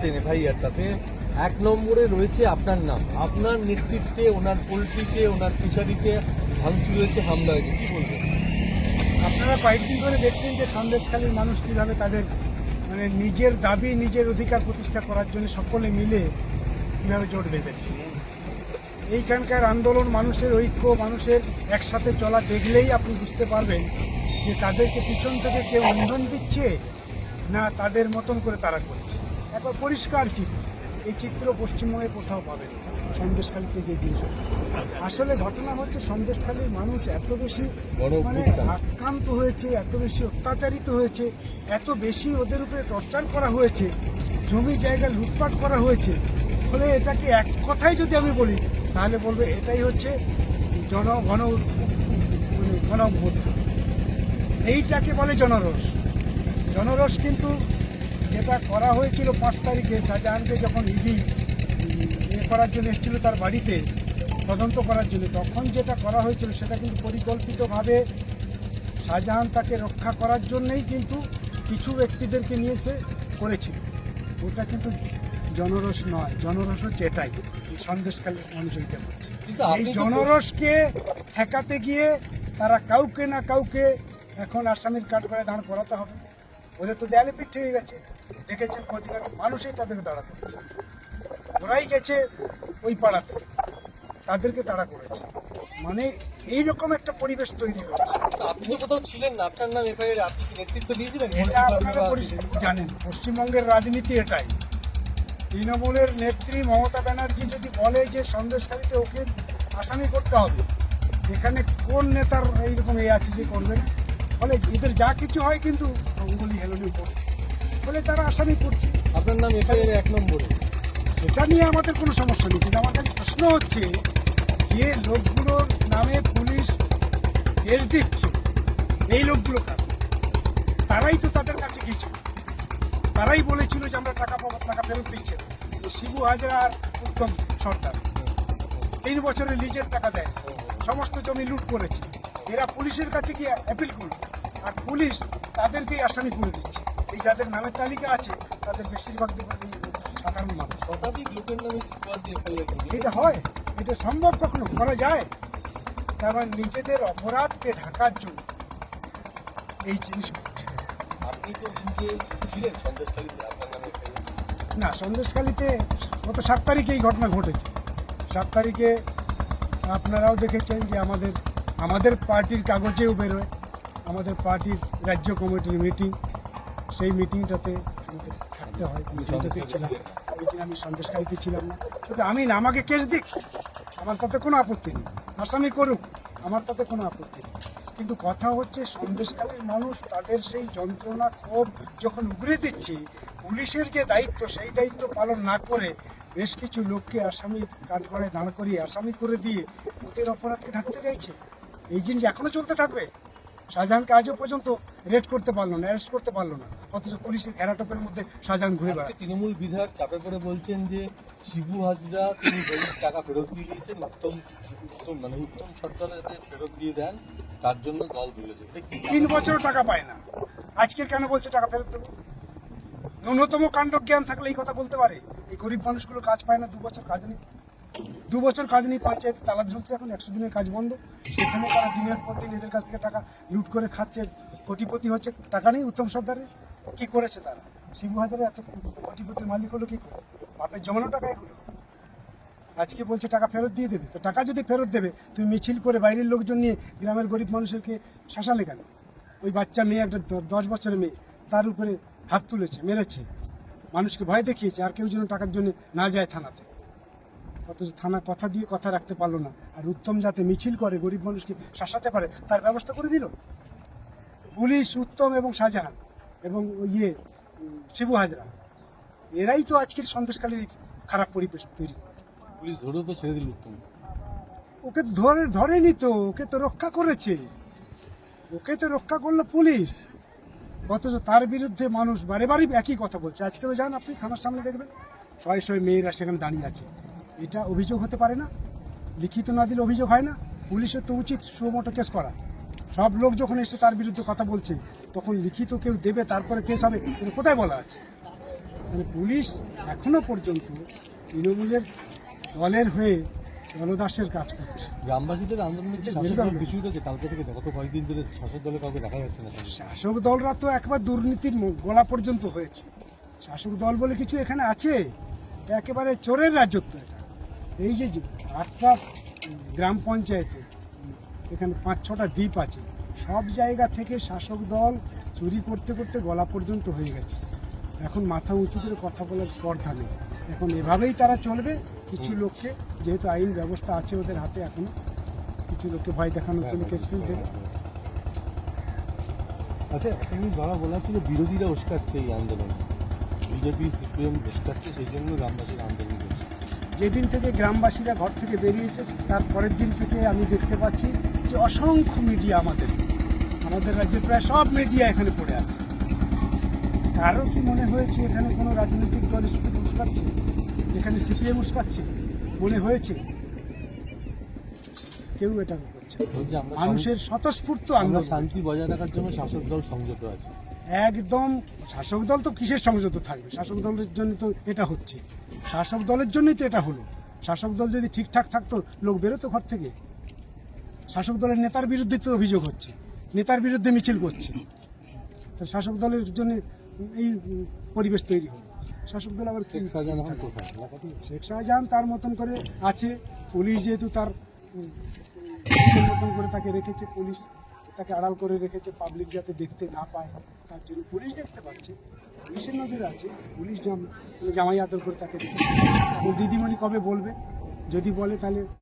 দেখছেন এফআইআরটাতে এক নম্বরে রয়েছে আপনার নাম। আপনার নেতৃত্বে, ওনার পোলট্রিতে ওনার ফিশারিতে ভাঙচুর হয়েছে, হামলা হয়েছে, কি বলবেন? আপনারা কয়েকদিন ধরে দেখছেন যে সন্দেশখালীর মানুষ কীভাবে তাদের মানে নিজের দাবি, নিজের অধিকার প্রতিষ্ঠা করার জন্য সকলে মিলে কীভাবে জোট বেঁধেছে। এইখানকার আন্দোলন মানুষের ঐক্য, মানুষের একসাথে চলা দেখলেই আপনি বুঝতে পারবেন যে তাদেরকে পিছন থেকে কেউ ইন্ধন দিচ্ছে না তাদের মতন করে তারা করছে। একবার পরিষ্কার চিত্র এই চিত্র পশ্চিমবঙ্গে কোথাও পাবে না। সন্দেশখালীতে যে জিনিস আসলে ঘটনা হচ্ছে সন্দেশখালীর মানুষ এত বেশি মানে আক্রান্ত হয়েছে এত বেশি অত্যাচারিত হয়েছে এত বেশি ওদের উপরে টর্চার করা হয়েছে জমি জায়গা লুটপাট করা হয়েছে। ফলে এটাকে এক কথায় যদি আমি বলি তাহলে বলবে এটাই হচ্ছে জন গণ মানে গণ। এইটাকে বলে জনরস জনরস কিন্তু যেটা করা হয়েছিল পাঁচ তারিখে শাহজাহানকে যখন ইডি এ করার জন্য এসেছিল তার বাড়িতে তদন্ত করার জন্য তখন যেটা করা হয়েছিল সেটা কিন্তু পরিকল্পিতভাবে শাহজাহান তাকে রক্ষা করার জন্যই কিন্তু কিছু ব্যক্তিদেরকে নিয়ে সে করেছিল। ওটা কিন্তু জনরস নয় জনরস হচ্ছে এটাই সন্দেশকালের মানুষ করছে কিন্তু এই জনরসকে ঠেকাতে গিয়ে তারা কাউকে না কাউকে এখন আসামির কাঠ করে দাঁড় করাতে হবে। ওদের তো দেয়ালে পিঠ হয়ে গেছে। দেখেছেন কদিন আগে মানুষই তাদেরকে তাড়া করেছে। ওরাই গেছে ওই পাড়াতে তাদেরকে তাড়া করেছে। মানে এইরকম একটা পরিবেশ তৈরি হয়েছে। আপনি কোথাও ছিলেন না আপনার নাম এফআইআর আপনি কি নেতৃত্ব দিয়েছিলেন? এটা আপনারা জানেন পশ্চিমবঙ্গের রাজনীতি এটাই। তৃণমূলের নেত্রী মমতা ব্যানার্জি যদি বলে যে সন্দেশকারীতে ওকে আসামি করতে হবে এখানে কোন নেতার এইরকম এ আছে যে করবে না? ফলে এদের যা কিছু হয় কিন্তু অঙ্গুলি হেলনি করছে। ফলে তারা আসামি করছে। আপনার নাম এফআইআর এক নম্বরে। এটা নিয়ে আমাদের কোনো সমস্যা নেই। কিন্তু আমাদের প্রশ্ন হচ্ছে যে লোকগুলোর নামে পুলিশ কেস দিচ্ছে এই লোকগুলো কারা? তারাই তো তাদের কাছে গিয়েছিল তারাই বলেছিল যে আমরা টাকা পাবো টাকা ফেরত দিচ্ছে। শিবু হাজরা আর উত্তম সরকার তিন বছরের লিজের টাকা দেয়। সমস্ত জমি লুট করেছে। এরা পুলিশের কাছে গিয়ে অ্যাপিল করল। আর পুলিশ তাদেরকেই আসামি করে দিচ্ছে। এই যাদের নামের তালিকা আছে তাদের বেশিরভাগ সাধারণ মানুষ। শতাধিক লোকের নামে এটা হয় এটা সম্ভব কখনো? করা যায়। তারপর নিজেদের অপরাধকে ঢাকার জন্য এই জিনিস আপনি তো ছিলেন না সন্দেশখালীতে গত সাত তারিখে এই ঘটনা ঘটেছে। সাত তারিখে আপনারাও দেখেছেন যে আমাদের আমাদের পার্টির কাগজেও বেরোয়। আমাদের পার্টির রাজ্য কমিটির মিটিং। সেই মিটিংটাতে আমাদের থাকতে হয়। মিটিংটাতে ছিলাম। ওই দিন আমি সন্দেশকারীতে ছিলাম না। কিন্তু আমি না, আমাকে কেস দিক। আমার তাতে কোনো আপত্তি নেই। আসামি করুক, আমার তাতে কোনো আপত্তি নেই। কিন্তু কথা হচ্ছে সন্দেশকালীর মানুষ তাদের সেই যন্ত্রণা ক্ষোভ যখন উগড়ে দিচ্ছে, পুলিশের যে দায়িত্ব, সেই দায়িত্ব পালন না করে বেশ কিছু লোককে আসামি কাজ করে দাঁড় করিয়ে, আসামি করে দিয়ে ওদের অপরাধকে ঢাকতে চাইছে। এই জিনিস এখনও চলতে থাকবে? শাহজাহানকে আজও পর্যন্ত রেড করতে পারল না অ্যারেস্ট করতে পারল না। অথচ পুলিশের ঘেরাটোপের মধ্যে শাহজাহান ঘুরে বেড়াচ্ছে। তৃণমূল বিধায়ক চাপে পড়ে বলছেন যে শিবু হাজরা তিনি টাকা ফেরত দিয়ে দিয়েছেন উত্তম উত্তম মানে উত্তম সরকার যাতে ফেরত দিয়ে দেন তার জন্য দল তুলেছে তিন বছর টাকা পায় না। আজকের কেন বলছে টাকা ফেরত দেবো? ন্যূনতম কাণ্ড জ্ঞান থাকলে এই কথা বলতে পারে। এই গরিব মানুষগুলো কাজ পায় না দু বছর কাজ নেই। দু বছর কাজ নেই, পঞ্চায়েতে তালা ঝুলছে এখন, একশো দিনের কাজ বন্ধ। সেখানে তারা দিনের পর দিন এদের কাছ থেকে টাকা লুট করে খাচ্ছে কোটিপতি হচ্ছে, টাকা নেই উত্তম সর্দারের। কি করেছে তারা? শিবু হাজারে এত কোটিপতির মালিক হলো কি করে? বাপের জমানো টাকা এগুলো? আজকে বলছে টাকা ফেরত দিয়ে দেবে। তো টাকা যদি ফেরত দেবে, তুমি মিছিল করে বাইরের লোকজন নিয়ে গ্রামের গরিব মানুষেরকে শাসালে কেন? ওই বাচ্চা মেয়ে একটা দশ বছরের মেয়ে, তার উপরে হাত তুলেছে, মেরেছে। মানুষকে ভয় দেখিয়েছে, আর কেউ যেন টাকার জন্য না যায় থানাতে। অথচ থানা কথা দিয়ে কথা রাখতে পারল না। আর উত্তম যাতে মিছিল করে গরিব মানুষকে শাসাতে পারে তার ব্যবস্থা করে দিল। পুলিশ উত্তম এবং শাহজাহান এবং ইয়ে শিবু হাজরা এরাই তো আজকের সন্দেশকালীর খারাপ পরিবেশ তৈরি পুলিশ ধরেও তো ছেড়ে দিল উত্তম। ওকে তো ধরে ধরেনি তো ওকে তো রক্ষা করেছে। ওকে তো রক্ষা করল পুলিশ। অথচ তার বিরুদ্ধে মানুষ বারে বারে একই কথা বলছে। আজকেও যান আপনি থানার সামনে দেখবেন। শয়ে শয়ে মেয়েরা সেখানে দাঁড়িয়ে আছে। এটা অভিযোগ হতে পারে না। লিখিত না দিলে অভিযোগ হয় না। পুলিশের তো উচিত সুমোটো কেস করা। সব লোক যখন এসে তার বিরুদ্ধে কথা বলছে তখন লিখিত কেউ দেবে তারপরে কেস হবে এটা কোথায় বলা আছে? মানে পুলিশ এখনও পর্যন্ত তৃণমূলের দলের হয়ে দলদাসের কাজ করছে। গ্রামবাসীদের আন্দোলনে উঠেছে কালকে থেকে গত কয়েকদিন ধরে শাসক দলে কাউকে দেখা যাচ্ছে না শাসক দলরা তো একবার দুর্নীতির গলা পর্যন্ত হয়েছে। শাসক দল বলে কিছু এখানে আছে? একেবারে চোরের রাজত্ব। এই যে যে আটটা গ্রাম পঞ্চায়েতে এখানে পাঁচ ছটা দ্বীপ আছে সব জায়গা থেকে শাসক দল চুরি করতে করতে গলা পর্যন্ত হয়ে গেছে। এখন মাথা উঁচু করে কথা বলার স্পর্ধা নেই। এখন এভাবেই তারা চলবে কিছু লোককে যেহেতু আইন ব্যবস্থা আছে ওদের হাতে এখনও কিছু লোককে ভয় দেখানোর জন্য কেস ফেস দেবে আচ্ছা এখন বাবা বলা ছিল বিরোধীরা উস্কাচ্ছে এই আন্দোলন। বিজেপি সিপিএম উস্কাচ্ছে সেই জন্য গ্রামবাসীর আন্দোলন। যেদিন থেকে গ্রামবাসীরা ঘর থেকে বেরিয়েছে তার পরের দিন থেকে আমি দেখতে পাচ্ছি যে অসংখ্য মিডিয়া আমাদের। আমাদের রাজ্যে প্রায় সব মিডিয়া এখানে পড়ে আছে। কারও কি মনে হয়েছে এখানে কোনো রাজনৈতিক দল উস্কাচ্ছে এখানে সিপিএম উস্কাচ্ছে মনে হয়েছে? কেউ এটা করছে মানুষের স্বতঃস্ফূর্ত আমরা আন্দোলন। শান্তি বজায় রাখার জন্য শাসক দল সংযত আছে। একদম শাসক দল তো কিসের সংযত থাকবে? শাসক দলের জন্য তো এটা হচ্ছে। শাসক দলের জন্যই তো এটা হলো। শাসক দল যদি ঠিকঠাক থাকতো লোক বেরোতো ঘর থেকে। শাসক দলের নেতার বিরুদ্ধে তো অভিযোগ হচ্ছে। নেতার বিরুদ্ধে মিছিল করছে। শাসক দলের জন্য এই পরিবেশ তৈরি হলো। শাসক দল আবার শেখ শাহজাহান শেখ শাহজাহান তার মতন করে আছে। পুলিশ যেহেতু তার মতন করে তাকে রেখেছে পুলিশ তাকে আড়াল করে রেখেছে পাবলিক যাতে দেখতে না পায়, তার জন্য পুলিশ দেখতে পাচ্ছে। পুলিশের নজরে আছে, পুলিশ জাম- জামাই আদর করে তাকে দিদিমণি কবে বলবে? যদি বলে তাহলে